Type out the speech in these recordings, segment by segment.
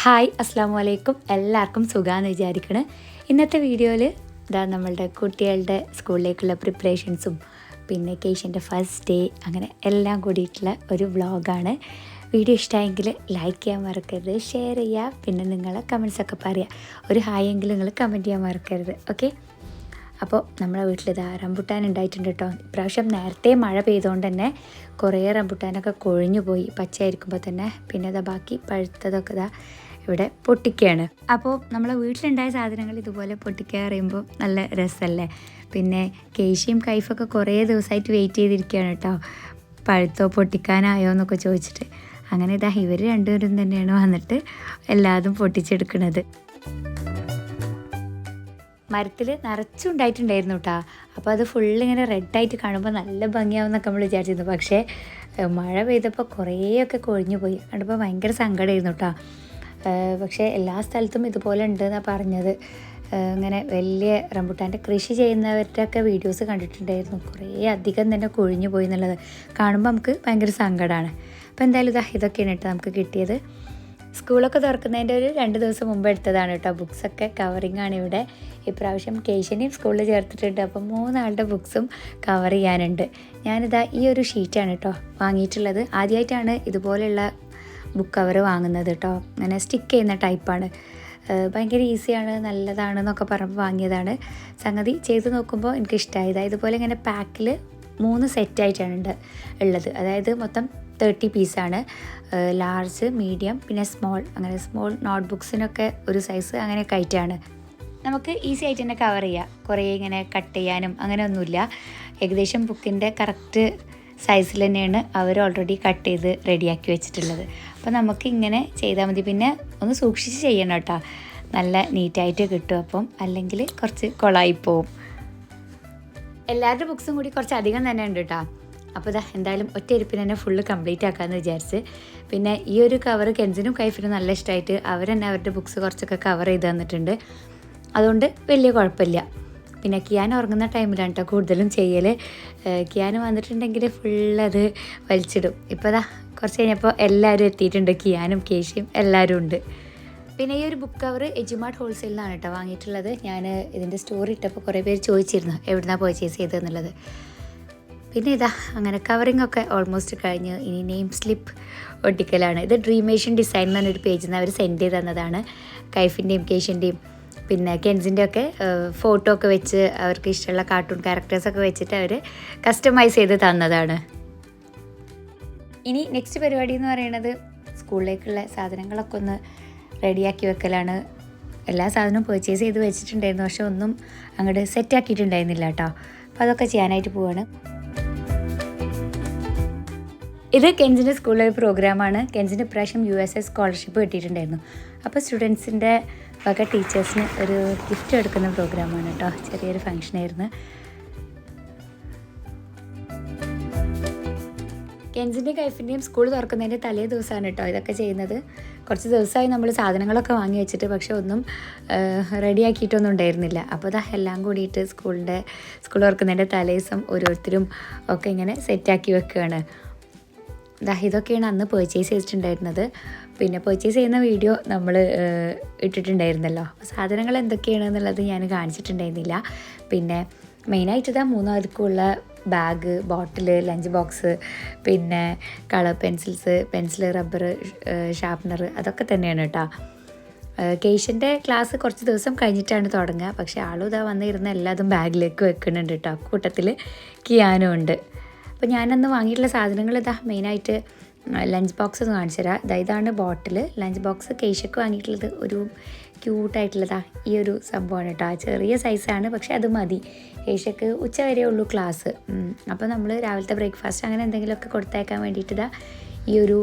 Hi അസ്സാം വലൈക്കും എല്ലാവർക്കും സുഖമാണെന്ന് വിചാരിക്കണേ. ഇന്നത്തെ വീഡിയോയിൽ ഇതാ നമ്മളുടെ കുട്ടികളുടെ സ്കൂളിലേക്കുള്ള പ്രിപ്പറേഷൻസും പിന്നെ കേശന്റെ ഫസ്റ്റ് ഡേ അങ്ങനെ എല്ലാം കൂടിയിട്ടുള്ള ഒരു വ്ളോഗാണ്. വീഡിയോ ഇഷ്ടമായെങ്കിൽ ലൈക്ക് ചെയ്യാൻ മറക്കരുത് ഷെയർ ചെയ്യുക പിന്നെ നിങ്ങളെ കമൻസൊക്കെ പറയുക ഒരു ഹായ് എങ്കിലും നിങ്ങൾ കമന്റ് ചെയ്യാൻ മറക്കരുത് ഓക്കെ? അപ്പോൾ നമ്മളെ വീട്ടിൽ ഇതാ റംബുട്ടാൻ ഉണ്ടായിട്ടുണ്ട് കേട്ടോ. ഇപ്രാവശ്യം നേരത്തെ മഴ പെയ്തുകൊണ്ട് തന്നെ കുറേ റംബുട്ടാനൊക്കെ കൊഴിഞ്ഞു പോയി പച്ചയായിരിക്കുമ്പോൾ തന്നെ. പിന്നെ ഇതാ ബാക്കി പഴുത്തതൊക്കെ ഇതാ ഇവിടെ പൊട്ടിക്കുകയാണ്. അപ്പോൾ നമ്മളെ വീട്ടിലുണ്ടായ സാധനങ്ങൾ ഇതുപോലെ പൊട്ടിക്കുക പറയുമ്പോൾ നല്ല രസമല്ലേ? പിന്നെ കേശിയും കൈഫൊക്കെ കുറേ ദിവസമായിട്ട് വെയിറ്റ് ചെയ്തിരിക്കുകയാണ് കേട്ടോ. പഴുത്തോ പൊട്ടിക്കാനായോ എന്നൊക്കെ ചോദിച്ചിട്ട്. അങ്ങനെ ഇതാ ഇവർ രണ്ടുപേരും തന്നെയാണ് വന്നിട്ട് എല്ലാതും പൊട്ടിച്ചെടുക്കുന്നത്. മരത്തിൽ നിറച്ചുണ്ടായിട്ടുണ്ടായിരുന്നു കേട്ടോ. അപ്പോൾ അത് ഫുള്ള് ഇങ്ങനെ റെഡായിട്ട് കാണുമ്പോൾ നല്ല ഭംഗിയാവുമെന്നൊക്കെ നമ്മൾ വിചാരിച്ചിരുന്നു. പക്ഷേ മഴ പെയ്തപ്പോൾ കുറേയൊക്കെ കൊഴിഞ്ഞു പോയി കണ്ടപ്പോൾ ഭയങ്കര സങ്കടമായിരുന്നു കേട്ടോ. പക്ഷേ എല്ലാ സ്ഥലത്തും ഇതുപോലെ ഉണ്ട് എന്നാണ് പറഞ്ഞത് ഇങ്ങനെ വലിയ റംബുട്ടാന്റെ കൃഷി ചെയ്യുന്നവരുടെ ഒക്കെ വീഡിയോസ് കണ്ടിട്ടുണ്ടായിരുന്നു. കുറേ അധികം തന്നെ കൊഴിഞ്ഞു പോയി എന്നുള്ളത് കാണുമ്പോൾ നമുക്ക് ഭയങ്കര സങ്കടമാണ് അപ്പോൾ എന്തായാലും ഇതാ ഇതൊക്കെയാണ് കേട്ടോ നമുക്ക് കിട്ടിയത്. സ്കൂളൊക്കെ തുറക്കുന്നതിന്റെ ഒരു രണ്ട് ദിവസം മുമ്പ് എടുത്തതാണ് കേട്ടോ. ബുക്സൊക്കെ കവറിങ് ആണ് ഇവിടെ. ഇപ്രാവശ്യം കേശനെയും സ്കൂളിൽ ചേർത്തിട്ടുണ്ട്. അപ്പം മൂന്നാളുടെ ബുക്സും കവർ ചെയ്യാനുണ്ട്. ഞാനിതാ ഈ ഒരു ഷീറ്റാണ് കേട്ടോ വാങ്ങിയിട്ടുള്ളത്. ആദ്യമായിട്ടാണ് ഇതുപോലെയുള്ള ബുക്ക് കവർ വാങ്ങുന്നത് കേട്ടോ അങ്ങനെ സ്റ്റിക്ക് ചെയ്യുന്ന ടൈപ്പാണ് ഭയങ്കര ഈസിയാണ് നല്ലതാണെന്നൊക്കെ പറഞ്ഞപ്പോൾ വാങ്ങിയതാണ്. സംഗതി ചെയ്ത് നോക്കുമ്പോൾ എനിക്ക് ഇഷ്ടമായത് ഇതുപോലെ ഇങ്ങനെ പാക്കിൽ മൂന്ന് സെറ്റായിട്ടാണ് ഉള്ളത് അതായത് മൊത്തം തേർട്ടി പീസാണ് ലാർജ് മീഡിയം പിന്നെ സ്മോൾ അങ്ങനെ സ്മോൾ നോട്ട് ബുക്സിനൊക്കെ ഒരു സൈസ് അങ്ങനെയൊക്കെ ആയിട്ടാണ്. നമുക്ക് ഈസി ആയിട്ട് തന്നെ കവർ ചെയ്യാം. കുറേ ഇങ്ങനെ കട്ട് ചെയ്യാനും അങ്ങനെയൊന്നുമില്ല. ഏകദേശം ബുക്കിന്റെ കറക്റ്റ് സൈസിൽ തന്നെയാണ് അവർ ഓൾറെഡി കട്ട് ചെയ്ത് റെഡിയാക്കി വെച്ചിട്ടുള്ളത്. അപ്പോൾ നമുക്ക് ഇങ്ങനെ ചെയ്താൽ മതി. പിന്നെ ഒന്ന് സൂക്ഷിച്ച് ചെയ്യണം കേട്ടോ. നല്ല നീറ്റായിട്ട് കിട്ടും അപ്പം. അല്ലെങ്കിൽ കുറച്ച് കൊളായി പോവും. എല്ലാവരുടെ ബുക്സും കൂടി കുറച്ച് അധികം തന്നെ ഉണ്ട് കേട്ടോ. അപ്പോൾ ഇതാ എന്തായാലും ഒറ്റ ഇരിപ്പിന് തന്നെ ഫുള്ള് കംപ്ലീറ്റ് ആക്കാമെന്ന് വിചാരിച്ച്. പിന്നെ ഈ ഒരു കവർ കെൻസിനും കൈഫിനും നല്ല ഇഷ്ടമായിട്ട് അവർ തന്നെ അവരുടെ ബുക്സ് കുറച്ചൊക്കെ കവർ ചെയ്ത് തന്നിട്ടുണ്ട്. അതുകൊണ്ട് വലിയ കുഴപ്പമില്ല. പിന്നെ കിയാൻ ഉറങ്ങുന്ന ടൈമിലാണ് കേട്ടോ കൂടുതലും ചെയ്യൽ കിയാൻ വന്നിട്ടുണ്ടെങ്കിൽ ഫുള്ളത് വലിച്ചിടും. ഇപ്പോൾ ദാ കുറച്ച് കഴിഞ്ഞപ്പോൾ എല്ലാവരും എത്തിയിട്ടുണ്ട്. കിയാനും കേശിയും എല്ലാവരും ഉണ്ട്. പിന്നെ ഈ ഒരു ബുക്ക് കവർ എജുമാർട്ട് ഹോൾസെയിൽ നിന്നാണ് കേട്ടോ വാങ്ങിയിട്ടുള്ളത്. ഞാൻ ഇതിന്റെ സ്റ്റോറി ഇട്ടപ്പോൾ കുറേ പേര് ചോദിച്ചിരുന്നു എവിടുന്നാണ് പർച്ചേസ് ചെയ്തതെന്നുള്ളത്. പിന്നെ ഇതാ അങ്ങനെ കവറിംഗ് ഒക്കെ ഓൾമോസ്റ്റ് കഴിഞ്ഞ് ഇനി നെയിം സ്ലിപ്പ് ഒട്ടിക്കലാണ്. ഇത് ഡ്രീമേഷൻ ഡിസൈൻ എന്ന് പറഞ്ഞൊരു പേജിൽ നിന്ന് അവർ സെൻഡ് ചെയ്ത് തന്നതാണ്. കൈഫിന്റെയും കേഷിന്റെയും പിന്നെ കെൻസിന്റെ ഒക്കെ ഫോട്ടോ ഒക്കെ വെച്ച് അവർക്ക് ഇഷ്ടമുള്ള കാർട്ടൂൺ ക്യാരക്ടേഴ്സൊക്കെ വെച്ചിട്ട് അവർ കസ്റ്റമൈസ് ചെയ്ത് തന്നതാണ്. ഇനി നെക്സ്റ്റ് പരിപാടി എന്ന് പറയുന്നത് സ്കൂളിലേക്കുള്ള സാധനങ്ങളൊക്കെ ഒന്ന് റെഡിയാക്കി വെക്കലാണ്. എല്ലാ സാധനവും പർച്ചേസ് ചെയ്ത് വെച്ചിട്ടുണ്ടായിരുന്നു. പക്ഷെ ഒന്നും അങ്ങോട്ട് സെറ്റാക്കിയിട്ടുണ്ടായിരുന്നില്ല കേട്ടോ. അപ്പോൾ അതൊക്കെ ചെയ്യാനായിട്ട് പോവാണ്. ഇത് കെൻസിന്റെ സ്കൂളിലെ ഒരു പ്രോഗ്രാമാണ് കെൻസിന്റെ ഇപ്രാവശ്യം യു എസ് എസ് സ്കോളർഷിപ്പ് കിട്ടിയിട്ടുണ്ടായിരുന്നു. അപ്പോൾ സ്റ്റുഡൻസിന്റെ വക ടീച്ചേഴ്സിന് ഒരു ഗിഫ്റ്റ് എടുക്കുന്ന പ്രോഗ്രാമാണ് കേട്ടോ ചെറിയൊരു ഫങ്ഷനായിരുന്നു കെൻസിന്റെയും കൈഫിന്റെയും സ്കൂൾ തുറക്കുന്നതിന്റെ തലേ ദിവസമാണ് കേട്ടോ ഇതൊക്കെ ചെയ്യുന്നത്. കുറച്ച് ദിവസമായി നമ്മൾ സാധനങ്ങളൊക്കെ വാങ്ങി വെച്ചിട്ട് പക്ഷെ ഒന്നും റെഡിയാക്കിയിട്ടൊന്നും ഉണ്ടായിരുന്നില്ല. അപ്പോൾ ഇതാ എല്ലാം കൂടിയിട്ട് സ്കൂളിന്റെ സ്കൂൾ തുറക്കുന്നതിന്റെ തലേ ദിവസം ഓരോരുത്തരും ഒക്കെ ഇങ്ങനെ സെറ്റാക്കി വെക്കുകയാണ്. ദാ ഇതൊക്കെയാണ് അന്ന് പർച്ചേസ് ചെയ്തിട്ടുണ്ടായിരുന്നത്. പിന്നെ പർച്ചേസ് ചെയ്യുന്ന വീഡിയോ നമ്മൾ ഇട്ടിട്ടുണ്ടായിരുന്നല്ലോ. അപ്പോൾ സാധനങ്ങൾ എന്തൊക്കെയാണ് എന്നുള്ളത് ഞാൻ കാണിച്ചിട്ടുണ്ടായിരുന്നില്ല. പിന്നെ മെയിനായിട്ട് ഇതാ മൂന്നാർക്കുള്ള ബാഗ് ബോട്ടിൽ ലഞ്ച് ബോക്സ് പിന്നെ colour pencils pencil rubber sharpener അതൊക്കെ തന്നെയാണ് കേട്ടോ. കേശന്റെ ക്ലാസ് കുറച്ച് ദിവസം കഴിഞ്ഞിട്ടാണ് തുടങ്ങുക. പക്ഷേ ആളും ഇതാ വന്നിരുന്ന എല്ലാതും ബാഗിലേക്ക് വെക്കുന്നുണ്ട് കേട്ടോ. കൂട്ടത്തിൽ കിയാനും ഉണ്ട്. അപ്പോൾ ഞാനന്ന് വാങ്ങിയിട്ടുള്ള സാധനങ്ങൾ ഇതാ മെയിനായിട്ട് ലഞ്ച് ബോക്സ് ഒന്ന് കാണിച്ചു തരാം. ഇതാ ഇതാണ് ബോട്ടിൽ ലഞ്ച് ബോക്സ് കേശക്ക് വാങ്ങിയിട്ടുള്ളത് ഒരു ക്യൂട്ടായിട്ടുള്ളതാ ഈ ഒരു സംഭവമാണ് കേട്ടോ ചെറിയ സൈസാണ് പക്ഷേ അത് മതി. കേശക്ക് ഉച്ച വരെ ഉള്ളൂ ക്ലാസ് അപ്പോൾ നമ്മൾ രാവിലത്തെ ബ്രേക്ക്ഫാസ്റ്റ് അങ്ങനെ എന്തെങ്കിലുമൊക്കെ കൊടുത്തയക്കാൻ വേണ്ടിയിട്ട് ഇതാ ഈ ഒരു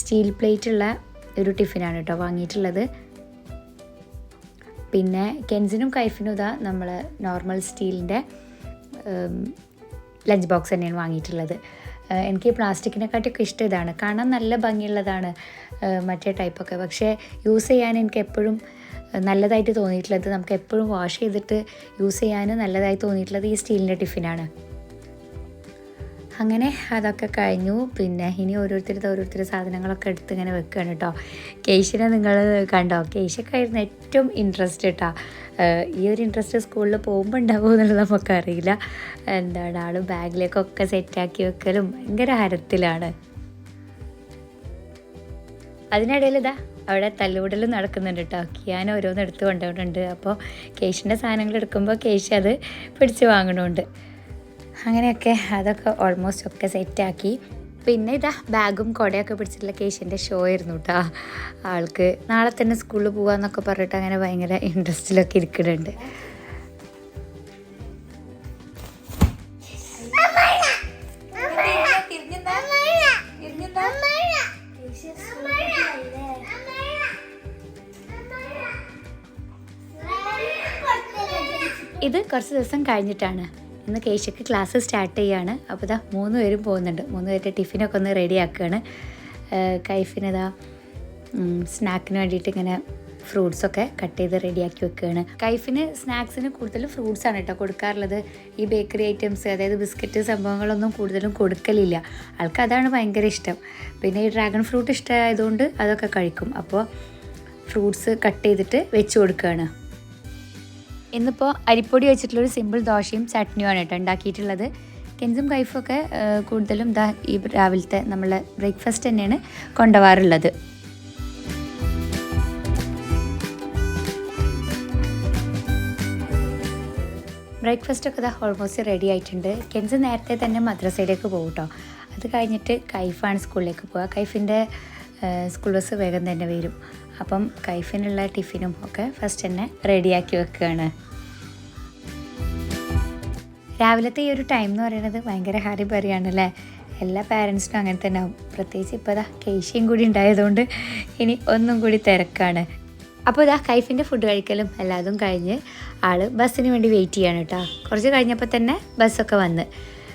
സ്റ്റീൽ പ്ലേറ്റുള്ള ഒരു ടിഫിനാണ് കേട്ടോ വാങ്ങിയിട്ടുള്ളത്. പിന്നെ കെൻസിനും കൈഫിനും ഇതാ നമ്മൾ നോർമൽ സ്റ്റീലിന്റെ ലഞ്ച് ബോക്സ് തന്നെയാണ് വാങ്ങിയിട്ടുള്ളത്. എനിക്ക് പ്ലാസ്റ്റിക്കിനെക്കാട്ടിയൊക്കെ ഇഷ്ടം ഇതാണ്. കാണാൻ നല്ല ഭംഗിയുള്ളതാണ് മറ്റേ ടൈപ്പൊക്കെ പക്ഷേ യൂസ് ചെയ്യാൻ എനിക്ക് എപ്പോഴും നല്ലതായിട്ട് തോന്നിയിട്ടുള്ളത് നമുക്ക് എപ്പോഴും വാഷ് ചെയ്തിട്ട് യൂസ് ചെയ്യാൻ നല്ലതായി തോന്നിയിട്ടുള്ളത് ഈ സ്റ്റീലിന്റെ ടിഫിനാണ്. അങ്ങനെ അതൊക്കെ കഴിഞ്ഞു. പിന്നെ ഇനി ഓരോരുത്തരുടെ ഓരോരുത്തരുടെ സാധനങ്ങളൊക്കെ എടുത്ത് ഇങ്ങനെ വെക്കുകയാണ് കേട്ടോ കേശിനെ നിങ്ങൾ കണ്ടോ? കേശക്കായിരുന്നു ഏറ്റവും ഇൻട്രസ്റ്റ് കേട്ടോ ഈ ഒരു ഇൻട്രസ്റ്റ് സ്കൂളിൽ പോകുമ്പോൾ ഉണ്ടാവുമോ എന്നുള്ളത് നമുക്കറിയില്ല. എന്താണ്? ആൾ ബാഗിലേക്കൊക്കെ സെറ്റാക്കി വെക്കലും ഭയങ്കര ഹരത്തിലാണ്. അതിനിടയിൽ ഇതാ അവിടെ തല്ലുകൂടലും നടക്കുന്നുണ്ട് കേട്ടോ കിയാൻ ഓരോന്ന് എടുത്ത് കൊണ്ടുപോകുന്നുണ്ട് അപ്പോൾ കേശിന്റെ സാധനങ്ങൾ എടുക്കുമ്പോൾ കേശ് അത് പിടിച്ച് വാങ്ങണമുണ്ട് അങ്ങനെയൊക്കെ അതൊക്കെ ഓൾമോസ്റ്റ് ഒക്കെ സെറ്റാക്കി പിന്നെ ഇതാ ബാഗും കുടയൊക്കെ പിടിച്ചിട്ടുള്ള കേശിന്റെ ഷോ ആയിരുന്നു കേട്ടോ ആൾക്ക് നാളെ തന്നെ സ്കൂളിൽ പോകാമെന്നൊക്കെ പറഞ്ഞിട്ട് അങ്ങനെ ഭയങ്കര ഇൻട്രസ്റ്റിലൊക്കെ ഇരിക്കുന്നുണ്ട്. ഇത് കുറച്ച് ദിവസം കഴിഞ്ഞിട്ടാണ്. ഇന്ന് കേശയ്ക്ക് ക്ലാസ് സ്റ്റാർട്ട് ചെയ്യാണ്. അപ്പോൾ ഇതാ മൂന്ന് പേരും പോകുന്നുണ്ട്. മൂന്ന് പേരുടെ ടിഫിനൊക്കെ ഒന്ന് റെഡി ആക്കുകയാണ്. കൈഫിനിതാ സ്നാക്കിന് വേണ്ടിയിട്ട് ഇങ്ങനെ ഫ്രൂട്ട്സൊക്കെ കട്ട് ചെയ്ത് റെഡിയാക്കി വെക്കുകയാണ്. കൈഫിന് സ്നാക്സിന് കൂടുതലും ഫ്രൂട്ട്സ് ആണ് കേട്ടോ കൊടുക്കാറുള്ളത്. ഈ ബേക്കറി ഐറ്റംസ് അതായത് ബിസ്ക്കറ്റ് സംഭവങ്ങളൊന്നും കൂടുതലും കൊടുക്കലില്ല. ആൾക്ക് അതാണ് ഭയങ്കര ഇഷ്ടം. പിന്നെ ഈ ഡ്രാഗൺ ഫ്രൂട്ട് ഇഷ്ടമായതുകൊണ്ട് അതൊക്കെ കഴിക്കും. അപ്പോൾ ഫ്രൂട്ട്സ് കട്ട് ചെയ്തിട്ട് വെച്ച് കൊടുക്കുകയാണ്. ഇന്നിപ്പോൾ അരിപ്പൊടി വെച്ചിട്ടുള്ളൊരു സിമ്പിൾ ദോശയും ചട്നിയുമാണ് കേട്ടോ ഉണ്ടാക്കിയിട്ടുള്ളത്. കെൻസും കൈഫൊക്കെ കൂടുതലും ദാ ഈ രാവിലത്തെ നമ്മളെ ബ്രേക്ക്ഫാസ്റ്റ് തന്നെയാണ് കൊണ്ടുപോകാറുള്ളത്. ബ്രേക്ക്ഫാസ്റ്റൊക്കെ ഇതാ ഓൾമോസ്റ്റ് റെഡി ആയിട്ടുണ്ട്. കെൻസ് നേരത്തെ തന്നെ മദ്രസയിലേക്ക് പോകും കേട്ടോ. അത് കഴിഞ്ഞിട്ട് കൈഫാണ് സ്കൂളിലേക്ക് പോവുക. കൈഫിന്റെ സ്കൂൾ ബസ് വേഗം തന്നെ വരും. അപ്പം കൈഫിനുള്ള ടിഫിനും ഒക്കെ ഫസ്റ്റ് തന്നെ റെഡിയാക്കി വെക്കുകയാണ് രാവിലത്തെ ഈ ഒരു ടൈം എന്ന് പറയുന്നത് ഭയങ്കര ഹാരി പറയാണ് അല്ലേ എല്ലാ പാരൻസിനും അങ്ങനെ തന്നെ ആവും. പ്രത്യേകിച്ച് ഇപ്പോൾ ഇതാ കേശയും കൂടി ഉണ്ടായതുകൊണ്ട് ഇനി ഒന്നും കൂടി തിരക്കാണ്. അപ്പോൾ ഇതാ കൈഫിന്റെ ഫുഡ് കഴിക്കലും എല്ലാതും കഴിഞ്ഞ് ആൾ ബസ്സിന് വേണ്ടി വെയിറ്റ് ചെയ്യാണ് കേട്ടോ കുറച്ച് കഴിഞ്ഞപ്പോൾ തന്നെ ബസ്സൊക്കെ വന്ന്.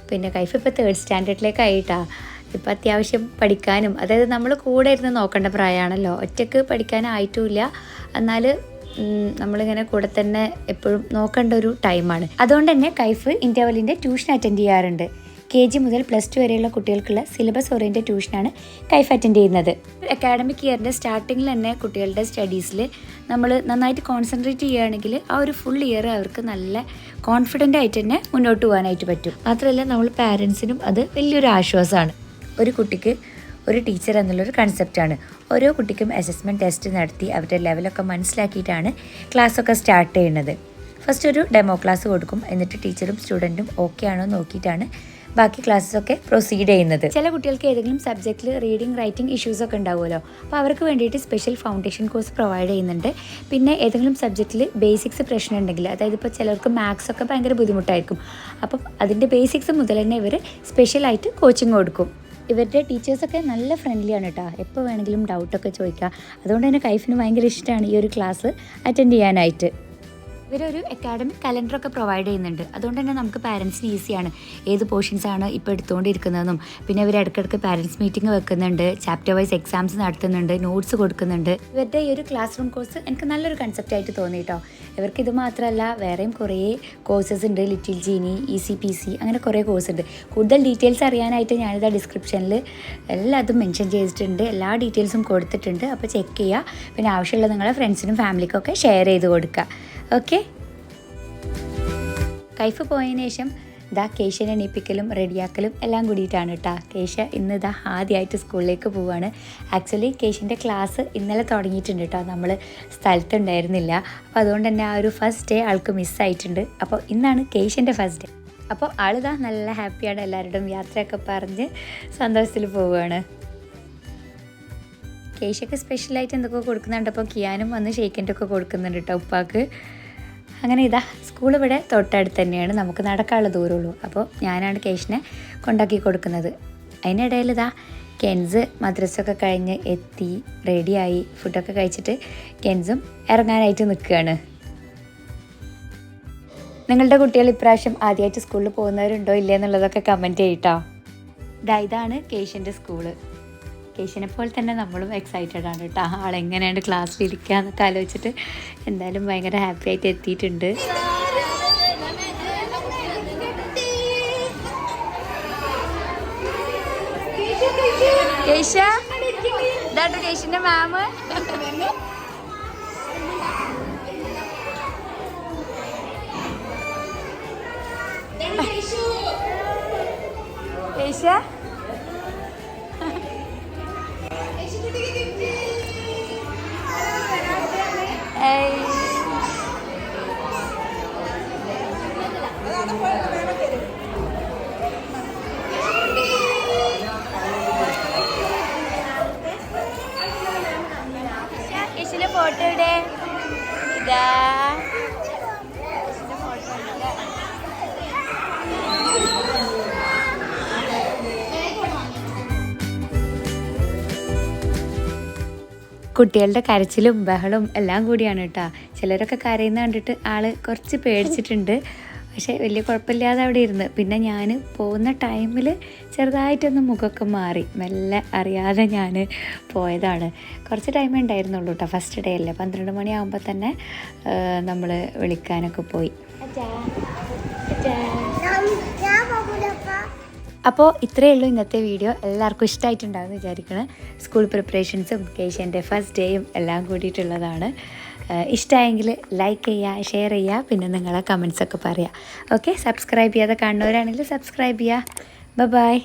പിന്നെ കൈഫ് ഇപ്പോൾ തേർഡ് സ്റ്റാൻഡേർഡിലേക്ക് ആയിട്ടാ ഇപ്പം അത്യാവശ്യം പഠിക്കാനും അതായത് നമ്മൾ കൂടെ ഇരുന്ന് നോക്കേണ്ട പ്രായമാണല്ലോ ഒറ്റയ്ക്ക് പഠിക്കാനായിട്ടുമില്ല എന്നാൽ നമ്മളിങ്ങനെ കൂടെ തന്നെ എപ്പോഴും നോക്കേണ്ട ഒരു ടൈമാണ്. അതുകൊണ്ട് തന്നെ കൈഫ് ഇന്റർവലിന്റെ ട്യൂഷൻ അറ്റൻഡ് ചെയ്യാറുണ്ട്. കെ ജി മുതൽ പ്ലസ് ടു വരെയുള്ള കുട്ടികൾക്കുള്ള സിലബസ് ഓറിയന്റഡ് ട്യൂഷനാണ് കൈഫ് അറ്റൻഡ് ചെയ്യുന്നത്. അക്കാഡമിക് ഇയറിന്റെ സ്റ്റാർട്ടിങ്ങിൽ തന്നെ കുട്ടികളുടെ സ്റ്റഡീസിൽ നമ്മൾ നന്നായിട്ട് കോൺസെൻട്രേറ്റ് ചെയ്യുകയാണെങ്കിൽ ആ ഒരു ഫുൾ ഇയർ അവർക്ക് നല്ല കോൺഫിഡന്റ് ആയിട്ട് തന്നെ മുന്നോട്ട് പോകാനായിട്ട് പറ്റും. മാത്രമല്ല നമ്മൾ പാരൻസിനും അത് വലിയൊരു ആശ്വാസമാണ്. ഒരു കുട്ടിക്ക് ഒരു ടീച്ചർ എന്നുള്ളൊരു കൺസെപ്റ്റാണ് ഓരോ കുട്ടിക്കും അസസ്മെന്റ് ടെസ്റ്റ് നടത്തി അവരുടെ ലെവലൊക്കെ മനസ്സിലാക്കിയിട്ടാണ് ക്ലാസ്സൊക്കെ സ്റ്റാർട്ട് ചെയ്യുന്നത്. ഫസ്റ്റ് ഒരു ഡെമോ ക്ലാസ് കൊടുക്കും. എന്നിട്ട് ടീച്ചറും സ്റ്റുഡന്റും ഓക്കെ ആണോ നോക്കിയിട്ടാണ് ബാക്കി ക്ലാസ്സൊക്കെ പ്രൊസീഡ് ചെയ്യുന്നത്. ചില കുട്ടികൾക്ക് ഏതെങ്കിലും സബ്ജക്റ്റിൽ റീഡിംഗ് റൈറ്റിംഗ് ഇഷ്യൂസ് ഒക്കെ ഉണ്ടാവുമല്ലോ. അപ്പോൾ അവർക്ക് വേണ്ടിയിട്ട് സ്പെഷ്യൽ ഫൗണ്ടേഷൻ കോഴ്സ് പ്രൊവൈഡ് ചെയ്യുന്നുണ്ട്. പിന്നെ ഏതെങ്കിലും സബ്ജക്റ്റിൽ ബേസിക്സ് പ്രശ്നം ഉണ്ടെങ്കിൽ അതായത് ഇപ്പോൾ ചിലർക്ക് മാത്സ് ഒക്കെ ഭയങ്കര ബുദ്ധിമുട്ടായിരിക്കും. അപ്പം അതിന്റെ ബേസിക്സ് മുതൽ തന്നെ ഇവർ സ്പെഷ്യലായിട്ട് കോച്ചിങ് കൊടുക്കും. ഇവരുടെ ടീച്ചേഴ്സൊക്കെ നല്ല ഫ്രണ്ട്ലിയാണ് കേട്ടോ എപ്പോൾ വേണമെങ്കിലും ഡൗട്ടൊക്കെ ചോദിക്കുക അതുകൊണ്ട് തന്നെ കൈഫിന് ഭയങ്കര ഇഷ്ടമാണ് ഈ ഒരു ക്ലാസ് അറ്റൻഡ് ചെയ്യാനായിട്ട്. ഇവരൊരു അക്കാഡമിക് കലണ്ടറൊക്കെ പ്രൊവൈഡ് ചെയ്യുന്നുണ്ട്. അതുകൊണ്ട് തന്നെ നമുക്ക് പാരൻസിന് ഈസിയാണ് ഏത് പോർഷൻസ് ആണ് ഇപ്പോൾ എടുത്തുകൊണ്ടിരിക്കുന്നതെന്നും പിന്നെ ഇവർ ഇടയ്ക്കിടയ്ക്ക് പാരൻസ് മീറ്റിംഗ് വെക്കുന്നുണ്ട് ചാപ്റ്റർ വൈസ് എക്സാംസ് നടത്തുന്നുണ്ട് നോട്ട്സ് കൊടുക്കുന്നുണ്ട്. ഇവരുടെ ഈ ഒരു ക്ലാസ് റൂം കോഴ്സ് എനിക്ക് നല്ലൊരു കൺസെപ്റ്റ് ആയിട്ട് തോന്നി കേട്ടോ ഇവർക്ക് ഇത് മാത്രമല്ല വേറെയും കുറേ കോഴ്സസ് ഉണ്ട്. Little genie E C P C അങ്ങനെ കുറേ കോഴ്സ് ഉണ്ട്. കൂടുതൽ ഡീറ്റെയിൽസ് അറിയാനായിട്ട് ഞാനിതാ ഡിസ്ക്രിപ്ഷനിൽ എല്ലാതും മെൻഷൻ ചെയ്തിട്ടുണ്ട്. എല്ലാ ഡീറ്റെയിൽസും കൊടുത്തിട്ടുണ്ട്. അപ്പോൾ ചെക്ക് ചെയ്യുക പിന്നെ ആവശ്യമുള്ള നിങ്ങളുടെ ഫ്രണ്ട്സിനും ഫാമിലിക്കും ഒക്കെ ഷെയർ ചെയ്ത് കൊടുക്കുക. ഓക്കെ കൈഫ് പോയതിനു ശേഷം ഇതാ കേശനെ എണീപ്പിക്കലും റെഡിയാക്കലും എല്ലാം കൂടിയിട്ടാണ് കേട്ടോ കേശ ഇന്ന് ഇതാ ആദ്യമായിട്ട് സ്കൂളിലേക്ക് പോവാണ്. ആക്ച്വലി കേശിന്റെ ക്ലാസ് ഇന്നലെ തുടങ്ങിയിട്ടുണ്ട് കേട്ടോ നമ്മൾ സ്ഥലത്തുണ്ടായിരുന്നില്ല. അപ്പോൾ അതുകൊണ്ട് തന്നെ ആ ഒരു ഫസ്റ്റ് ഡേ ആൾക്ക് മിസ്സായിട്ടുണ്ട് അപ്പോൾ ഇന്നാണ് കേശിന്റെ ഫസ്റ്റ് ഡേ അപ്പോൾ ആളിതാ നല്ല ഹാപ്പിയാണ് എല്ലാവരോടും യാത്രയൊക്കെ പറഞ്ഞ് സന്തോഷത്തിൽ പോവുകയാണ് കേശൊക്കെ സ്പെഷ്യലായിട്ട് എന്തൊക്കെ കൊടുക്കുന്നുണ്ട്? അപ്പോൾ കിയാനും വന്ന് ഷെയ്ക്കന്റെ ഒക്കെ കൊടുക്കുന്നുണ്ട് കേട്ടോ ഉപ്പാക്ക്. അങ്ങനെ ഇതാ സ്കൂൾ ഇവിടെ തൊട്ടടുത്ത് തന്നെയാണ്. നമുക്ക് നടക്കാനുള്ള ദൂരമുള്ളൂ. അപ്പോൾ ഞാനാണ് കേശിനെ കൊണ്ടാക്കി കൊടുക്കുന്നത്. അതിനിടയിൽ ഇതാ കെൻസ് മദ്രസൊക്കെ കഴിഞ്ഞ് എത്തി റെഡിയായി ഫുഡൊക്കെ കഴിച്ചിട്ട് കെൻസും ഇറങ്ങാനായിട്ട് നിൽക്കുകയാണ് നിങ്ങളുടെ കുട്ടികൾ ഇപ്രാവശ്യം ആദ്യമായിട്ട് സ്കൂളിൽ പോകുന്നവരുണ്ടോ ഇല്ലേ എന്നുള്ളതൊക്കെ കമന്റ് ചെയ്യട്ടോ ഇതാ ഇതാണ് കേശിന്റെ സ്കൂൾ കേശിനെ പോലെ തന്നെ നമ്മളും എക്സൈറ്റഡ് ആണ് കേട്ടോ. ആളെങ്ങനെയാണ് ക്ലാസ്സിൽ ഇരിക്കുക എന്നൊക്കെ ആലോചിച്ചിട്ട് എന്തായാലും ഭയങ്കര ഹാപ്പി ആയിട്ട് എത്തിയിട്ടുണ്ട്. മാമ് കേശ? এই കുട്ടികളുടെ കരച്ചിലും ബഹളും എല്ലാം കൂടിയാണ് കേട്ടോ. ചിലരൊക്കെ കരയുന്ന കണ്ടിട്ട് ആൾ കുറച്ച് പേടിച്ചിട്ടുണ്ട്. പക്ഷേ വലിയ കുഴപ്പമില്ലാതെ അവിടെ ഇരുന്ന്. പിന്നെ ഞാൻ പോകുന്ന ടൈമിൽ ചെറുതായിട്ടൊന്ന് മുഖമൊക്കെ മാറി. മെല്ലെ അറിയാതെ ഞാൻ പോയതാണ്. കുറച്ച് ടൈമേ ഉണ്ടായിരുന്നുള്ളൂ കേട്ടോ ഫസ്റ്റ് ഡേ അല്ലേ. പന്ത്രണ്ട് മണിയാകുമ്പോൾ തന്നെ നമ്മൾ വിളിക്കാനൊക്കെ പോയി. അപ്പോൾ ഇത്രയേ ഉള്ളൂ ഇന്നത്തെ വീഡിയോ. എല്ലാവർക്കും ഇഷ്ടമായിട്ടുണ്ടാകുമെന്ന് വിചാരിക്കണം. സ്കൂൾ പ്രിപ്പറേഷൻസും കേശന്റെ ഫസ്റ്റ് ഡേയും എല്ലാം കൂടിയിട്ടുള്ളതാണ്. ഇഷ്ടമായെങ്കിൽ ലൈക്ക് ചെയ്യുക ഷെയർ ചെയ്യുക പിന്നെ നിങ്ങളെ കമൻസ് ഒക്കെ പറയുക ഓക്കെ സബ്സ്ക്രൈബ് ചെയ്യാതെ കാണുന്നവരാണെങ്കിൽ സബ്സ്ക്രൈബ് ചെയ്യുക ബൈ